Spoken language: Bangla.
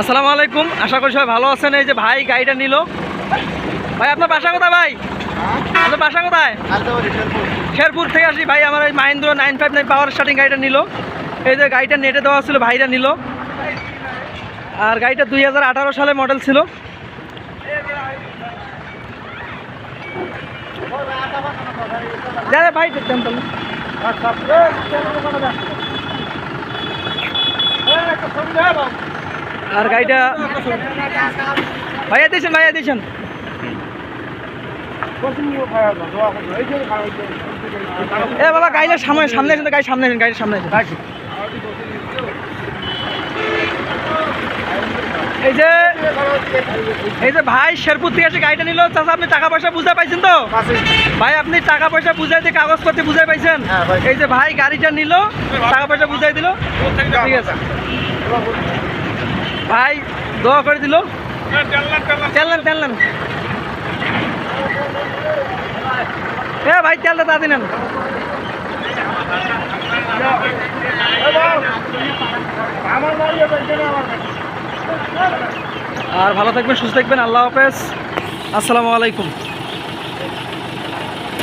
আসসালামু আলাইকুম আশা করি সবাই ভালো আছেন এই যে ভাই গাড়িটা নিল ভাই আপনার বাসা কোথায় ভাই আপনার বাসা কোথায় শেরপুর থেকে আসি ভাই আমার এই Mahindra nine five nine power starting গাড়িটা নিল এই যে গাড়িটা নেটে দেওয়া ছিল ভাইরা নিল আর গাড়িটা দুই হাজার আঠারো সালে মডেল ছিল ভাই তাহলে। আর গাড়িটা ভাইয়া দিয়েছেন ভাইয়া দিয়েছেন এ বাবা গাড়িটা সামনে সামনে আসেন তো, গাড়ির সামনে আসেন গাড়ির সামনে আসেন এই যে এই যে ভাই শেরপুর থেকে এসে গাড়িটা নিল। চাচা আপনি টাকা পয়সা বুঝতে পাইছেন তো? ভাই আপনি টাকা পয়সা বুঝাই দিয়ে কাগজপত্র বুঝাই পাইছেন? হ্যাঁ, এই যে ভাই গাড়িটা নিল টাকা পয়সা বুঝাই দিল। ঠিক আছে। ভাই, দোয়া করে দিল। তেললেন তেললেন এ ভাই তেলটা তা দিলেন আর ভালো থাকবেন, সুস্থ থাকবেন, আল্লাহ হাফেজ। আসসালামু আলাইকুম।